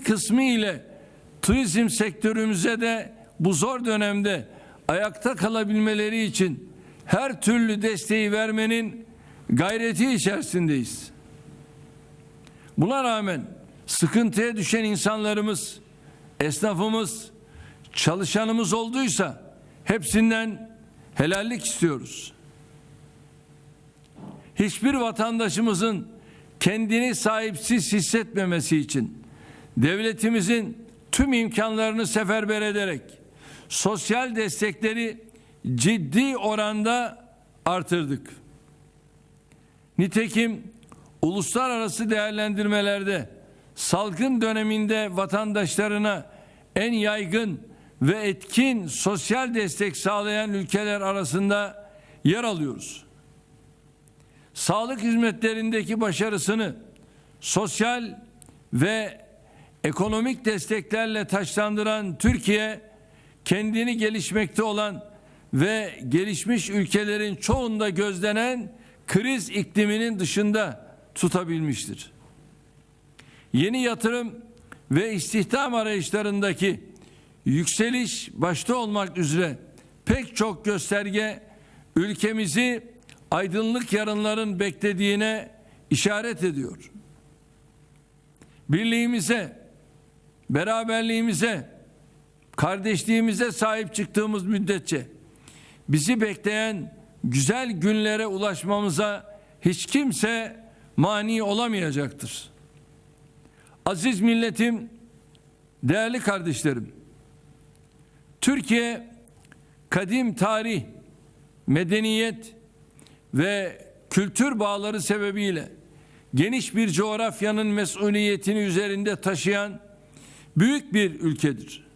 bir kısmı ile turizm sektörümüze de bu zor dönemde ayakta kalabilmeleri için her türlü desteği vermenin gayreti içerisindeyiz. Buna rağmen sıkıntıya düşen insanlarımız, esnafımız, çalışanımız olduysa hepsinden helallik istiyoruz. Hiçbir vatandaşımızın kendini sahipsiz hissetmemesi için devletimizin tüm imkanlarını seferber ederek sosyal destekleri ciddi oranda artırdık. Nitekim uluslararası değerlendirmelerde salgın döneminde vatandaşlarına en yaygın ve etkin sosyal destek sağlayan ülkeler arasında yer alıyoruz. Sağlık hizmetlerindeki başarısını sosyal ve ekonomik desteklerle taşlandıran Türkiye kendini gelişmekte olan ve gelişmiş ülkelerin çoğunda gözlenen kriz ikliminin dışında tutabilmiştir. Yeni yatırım ve istihdam arayışlarındaki yükseliş başta olmak üzere pek çok gösterge ülkemizi aydınlık yarınların beklediğine işaret ediyor. Birliğimize, beraberliğimize, kardeşliğimize sahip çıktığımız müddetçe bizi bekleyen güzel günlere ulaşmamıza hiç kimse mani olamayacaktır. Aziz milletim, değerli kardeşlerim, Türkiye kadim tarih, medeniyet ve kültür bağları sebebiyle geniş bir coğrafyanın mesuliyetini üzerinde taşıyan büyük bir ülkedir.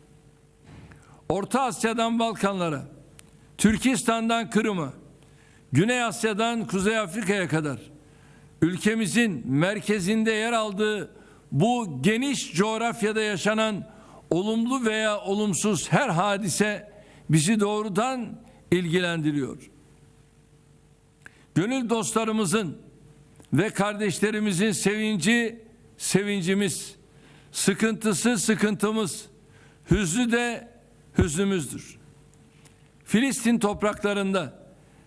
Orta Asya'dan Balkanlara, Türkistan'dan Kırım'a, Güney Asya'dan Kuzey Afrika'ya kadar ülkemizin merkezinde yer aldığı bu geniş coğrafyada yaşanan olumlu veya olumsuz her hadise bizi doğrudan ilgilendiriyor. Gönül dostlarımızın ve kardeşlerimizin sevinci sevincimiz, sıkıntısı sıkıntımız, hüznü de hüznümüzdür. Filistin topraklarında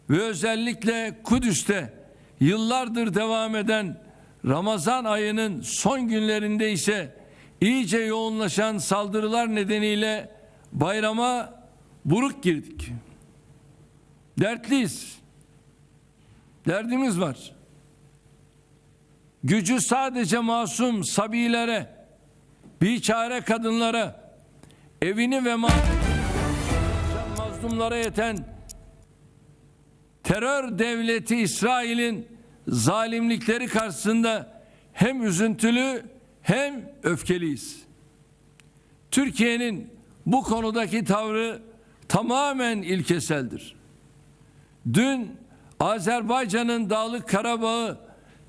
ve özellikle Kudüs'te yıllardır devam eden Ramazan ayının son günlerinde ise iyice yoğunlaşan saldırılar nedeniyle bayrama buruk girdik. Dertliyiz. Derdimiz var. Gücü sadece masum sabilere, biçare kadınlara, evini ve mazlumlara yeten terör devleti İsrail'in zalimlikleri karşısında hem üzüntülü hem öfkeliyiz. Türkiye'nin bu konudaki tavrı tamamen ilkeseldir. Dün Azerbaycan'ın Dağlık Karabağ'ı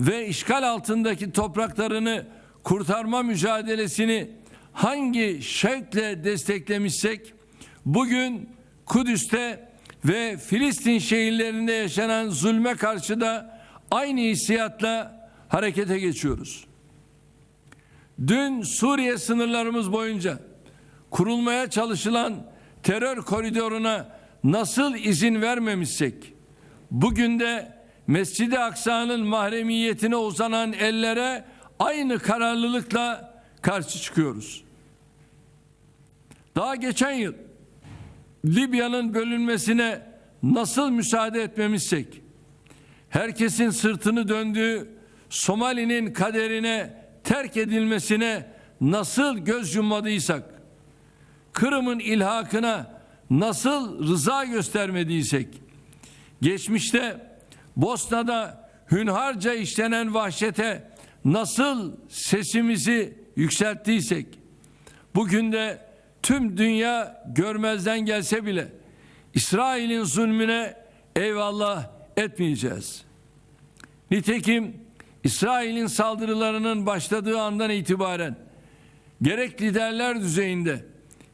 ve işgal altındaki topraklarını kurtarma mücadelesini hangi şevkle desteklemişsek bugün Kudüs'te ve Filistin şehirlerinde yaşanan zulme karşı da aynı hissiyatla harekete geçiyoruz. Dün Suriye sınırlarımız boyunca kurulmaya çalışılan terör koridoruna nasıl izin vermemişsek bugün de Mescid-i Aksa'nın mahremiyetine uzanan ellere aynı kararlılıkla karşı çıkıyoruz. Daha geçen yıl Libya'nın bölünmesine nasıl müsaade etmemişsek, herkesin sırtını döndüğü Somali'nin kaderine terk edilmesine nasıl göz yummadıysak, Kırım'ın ilhakına nasıl rıza göstermediysek, geçmişte Bosna'da hünharca işlenen vahşete nasıl sesimizi yükselttiysek, bugün de tüm dünya görmezden gelse bile İsrail'in zulmüne eyvallah etmeyeceğiz. Nitekim İsrail'in saldırılarının başladığı andan itibaren gerek liderler düzeyinde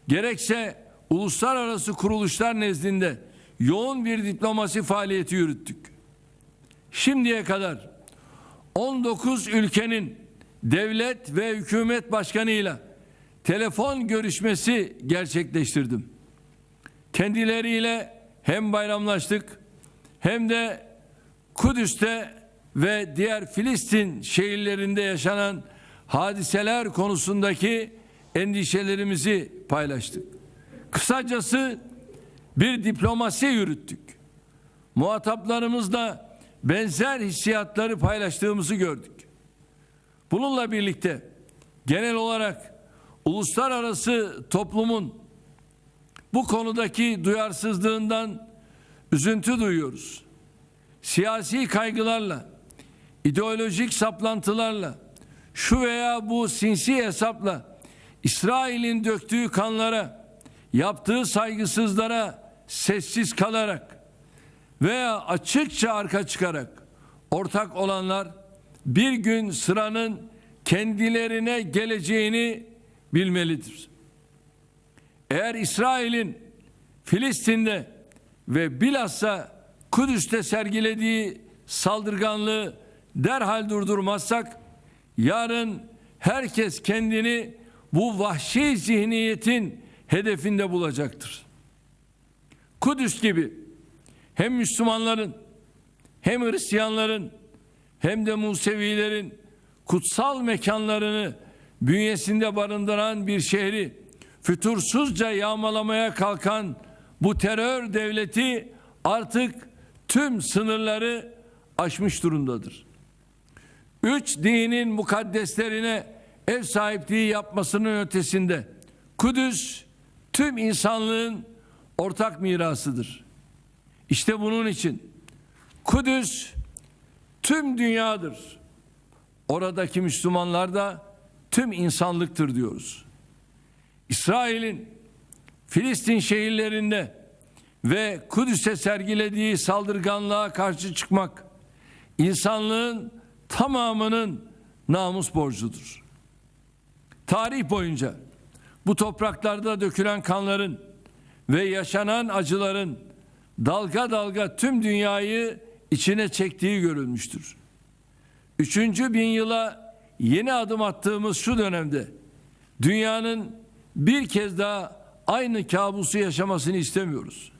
gerekse uluslararası kuruluşlar nezdinde yoğun bir diplomasi faaliyeti yürüttük. Şimdiye kadar 19 ülkenin devlet ve hükümet başkanıyla telefon görüşmesi gerçekleştirdim. Kendileriyle hem bayramlaştık hem de Kudüs'te ve diğer Filistin şehirlerinde yaşanan hadiseler konusundaki endişelerimizi paylaştık. Kısacası bir diplomasi yürüttük. Muhataplarımızla benzer hissiyatları paylaştığımızı gördük. Bununla birlikte genel olarak uluslararası toplumun bu konudaki duyarsızlığından üzüntü duyuyoruz. Siyasi kaygılarla, ideolojik saplantılarla, şu veya bu sinsi hesapla İsrail'in döktüğü kanlara, yaptığı saygısızlara sessiz kalarak veya açıkça arka çıkarak ortak olanlar bir gün sıranın kendilerine geleceğini bilmelidir. Eğer İsrail'in Filistin'de ve bilhassa Kudüs'te sergilediği saldırganlığı derhal durdurmazsak yarın herkes kendini bu vahşi zihniyetin hedefinde bulacaktır. Kudüs gibi hem Müslümanların hem Hristiyanların hem de Musevilerin kutsal mekanlarını bünyesinde barındıran bir şehri fütursuzca yağmalamaya kalkan bu terör devleti artık tüm sınırları aşmış durumdadır. Üç dinin mukaddeslerine ev sahipliği yapmasının ötesinde Kudüs tüm insanlığın ortak mirasıdır. İşte bunun için Kudüs tüm dünyadır. Oradaki Müslümanlar da tüm insanlıktır diyoruz. İsrail'in Filistin şehirlerinde ve Kudüs'e sergilediği saldırganlığa karşı çıkmak insanlığın tamamının namus borcudur. Tarih boyunca bu topraklarda dökülen kanların ve yaşanan acıların dalga dalga tüm dünyayı içine çektiği görülmüştür. Üçüncü bin yıla yeni adım attığımız şu dönemde dünyanın bir kez daha aynı kabusu yaşamasını istemiyoruz.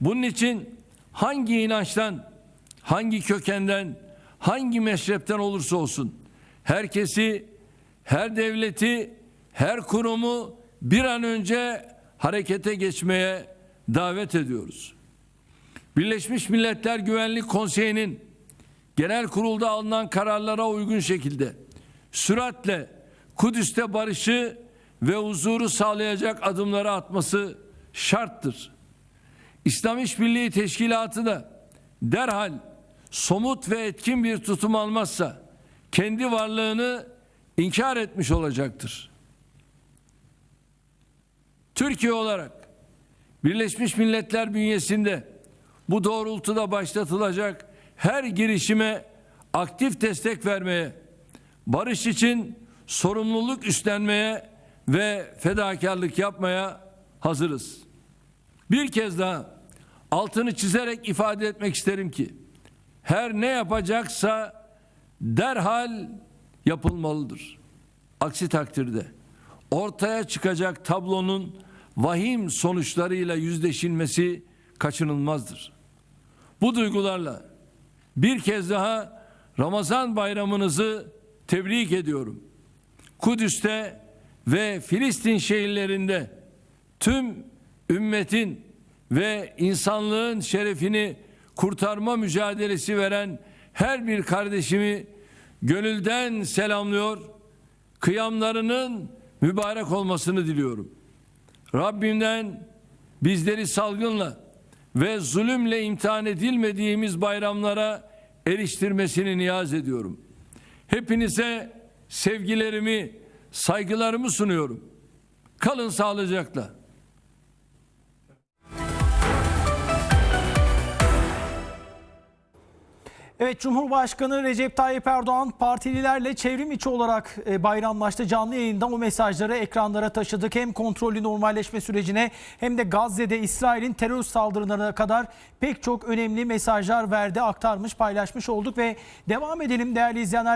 Bunun için hangi inançtan, hangi kökenden, hangi meşrepten olursa olsun herkesi, her devleti, her kurumu bir an önce harekete geçmeye davet ediyoruz. Birleşmiş Milletler Güvenlik Konseyi'nin genel kurulda alınan kararlara uygun şekilde süratle Kudüs'te barışı ve huzuru sağlayacak adımları atması şarttır. İslam İşbirliği Teşkilatı da derhal somut ve etkin bir tutum almazsa kendi varlığını inkar etmiş olacaktır. Türkiye olarak Birleşmiş Milletler bünyesinde bu doğrultuda başlatılacak her girişime aktif destek vermeye, barış için sorumluluk üstlenmeye ve fedakarlık yapmaya hazırız. Bir kez daha altını çizerek ifade etmek isterim ki her ne yapacaksa derhal yapılmalıdır. Aksi takdirde ortaya çıkacak tablonun vahim sonuçlarıyla yüzleşilmesi kaçınılmazdır. Bu duygularla bir kez daha Ramazan bayramınızı tebrik ediyorum. Kudüs'te ve Filistin şehirlerinde tüm ümmetin ve insanlığın şerefini kurtarma mücadelesi veren her bir kardeşimi gönülden selamlıyor. Kıyamlarının mübarek olmasını diliyorum. Rabbimden bizleri salgınla ve zulümle imtihan edilmediğimiz bayramlara eriştirmesini niyaz ediyorum. Hepinize sevgilerimi, saygılarımı sunuyorum. Kalın sağlıcakla. Evet Cumhurbaşkanı Recep Tayyip Erdoğan partililerle çevrim içi olarak e, bayramlaştı. Canlı yayında o mesajları ekranlara taşıdık. Hem kontrollü normalleşme sürecine hem de Gazze'de İsrail'in terör saldırılarına kadar pek çok önemli mesajlar verdi, aktarmış, paylaşmış olduk ve devam edelim değerli izleyenler.